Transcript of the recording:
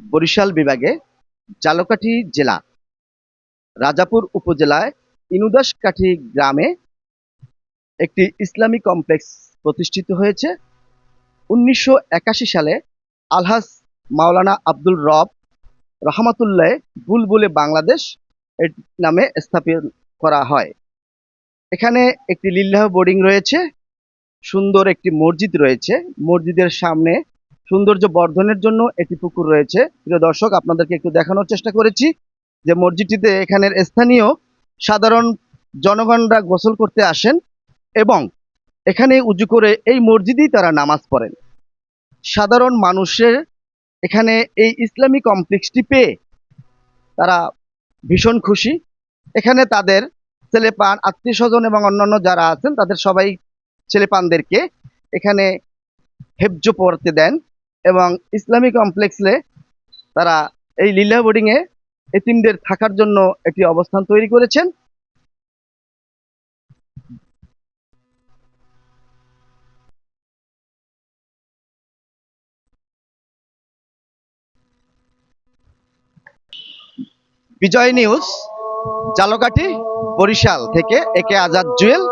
বরিশাল বিভাগে জালকাঠি জেলা, রাজাপুর উপজেলায় ইনুদাসকাঠি গ্রামে একটি ইসলামী কমপ্লেক্স প্রতিষ্ঠিত হয়েছে। উনিশশো একাশি সালে আলহাজ মাওলানা আব্দুল রব রহমাতুল্লাহ বুলবুলে বাংলাদেশ এর নামে স্থাপন করা হয়। এখানে একটি লিল্লাহ বোর্ডিং রয়েছে, সুন্দর একটি মসজিদ রয়েছে। মসজিদের সামনে সৌন্দর্য বর্ধনের জন্য একটি পুকুর রয়েছে। প্রিয় দর্শক, আপনাদেরকে একটু দেখানোর চেষ্টা করেছি যে মসজিদটিতে এখানের স্থানীয় সাধারণ জনগণরা গোসল করতে আসেন এবং এখানে উজু করে এই মসজিদেই তারা নামাজ পড়েন। সাধারণ মানুষের এখানে এই ইসলামী কমপ্লেক্সটি পেয়ে তারা ভীষণ খুশি। এখানে তাদের ছেলেপান আত্মীয় স্বজন এবং অন্যান্য যারা আছেন, তাদের সবাই ছেলেপানদেরকে এখানে হেফজ পড়তে দেন। এবং ইসলামী কমপ্লেক্সে তারা এই লীলা বোর্ডিংয়ে এতিমদের থাকার জন্য একটি অবস্থান তৈরি করেছেন। বিজয় নিউজ, জালকাঠি, বরিশাল থেকে একে আজাদ জুয়েল।